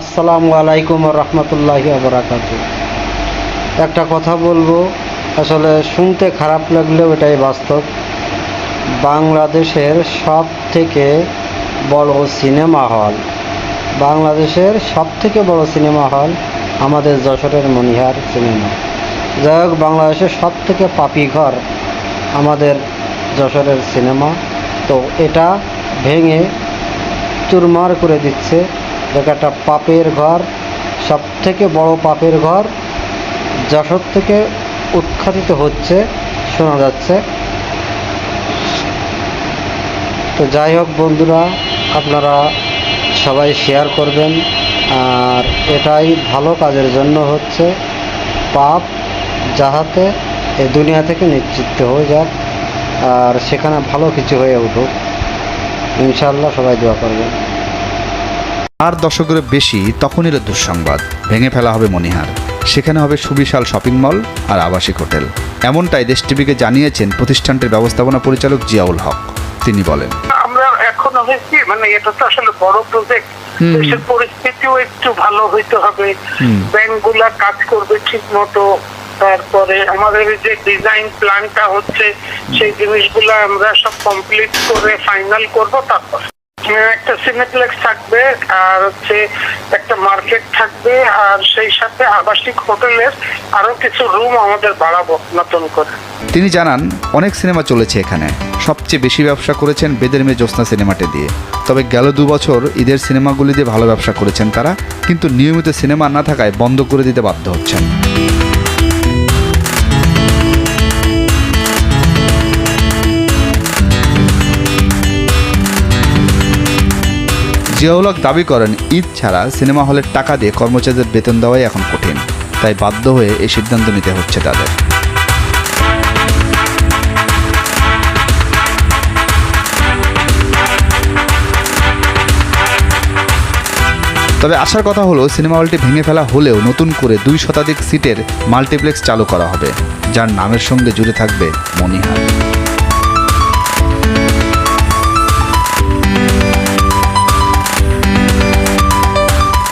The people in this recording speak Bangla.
আসসালামু আলাইকুম রহমতুল্লাহি আবরাকাত একটা কথা বলব, আসলে শুনতে খারাপ লাগলেও এটাই বাস্তব। বাংলাদেশের সব থেকে বড় সিনেমা হল, বাংলাদেশের সব থেকে বড় সিনেমা হল আমাদের যশোরের মনিহার সিনেমা। যাই হোক, বাংলাদেশের সব থেকে পাপি ঘর আমাদের যশোরের সিনেমা। তো এটা ভেঙে চুরমার করে দিচ্ছে দেখো একটা পাপের ঘর সব থেকে বড় পাপের ঘর যশোর থেকে উৎখাতিত হচ্ছে, শোনা যাচ্ছে। তো যাই হোক বন্ধুরা, আপনারা সবাই শেয়ার করবেন, আর এটাই ভালো কাজের জন্য হচ্ছে পাপ, যাহাতে এ দুনিয়া থেকে নিশ্চিত হয়ে যাক, আর সেখানে ভালো কিছু হয়ে উঠুক। ইনশাআল্লাহ সবাই দোয়া করবেন। আর দশকের বেশি তখনই এলো দুঃসংবাদ। ভেঙে ফেলা হবে মনিহার। সেখানে হবে সুবিশাল শপিং মল আর আবাসিক হোটেল। এমনটাই দেশ টিভিকে জানিয়েছেন প্রতিষ্ঠানটির ব্যবস্থাপনা পরিচালক জিয়াউল হক। তিনি বলেন আমরা এখন হয়েছি মানে এটা তো আসলে বড় প্রজেক্ট দেশের পরিস্থিতিও একটু ভালো হইতে হবে। ব্যাংকগুলা কাজ করবে ঠিক মতো তারপরে আমাদের যে ডিজাইন প্ল্যানটা হচ্ছে সেই জিনিসগুলো আমরা সব কমপ্লিট করে ফাইনাল করব তারপর। একটা সিনেপ্লেক্স থাকবে, আর হচ্ছে একটা মার্কেট থাকবে, আর সেই সাথে আবাসিক হোটেলের আরও কিছু রুম আমাদের বাড়াবো নতুন করে। তিনি জানান, অনেক সিনেমা চলেছে এখানে। সবচেয়ে বেশি ব্যবসা করেছেন বেদের মেয়ে জ্যোৎস্না সিনেমাটি দিয়ে। তবে গেল দু বছর ঈদের সিনেমাগুলি দিয়ে ভালো ব্যবসা করেছেন তারা, কিন্তু নিয়মিত সিনেমা না থাকায় বন্ধ করে দিতে বাধ্য হচ্ছেন। জিয়াউল হক দাবি করেন, ঈদ ছাড়া সিনেমা হলের টাকা দিয়ে কর্মচারীদের বেতন দেওয়াই এখন কঠিন। তাই বাধ্য হয়ে এই সিদ্ধান্ত নিতে হচ্ছে তাদের। তবে আসার কথা হলো, সিনেমা হলটি ভেঙে ফেলা হলেও নতুন করে দুই শতাধিক সিটের মাল্টিপ্লেক্স চালু করা হবে, যার নামের সঙ্গে জুড়ে থাকবে মনিহার।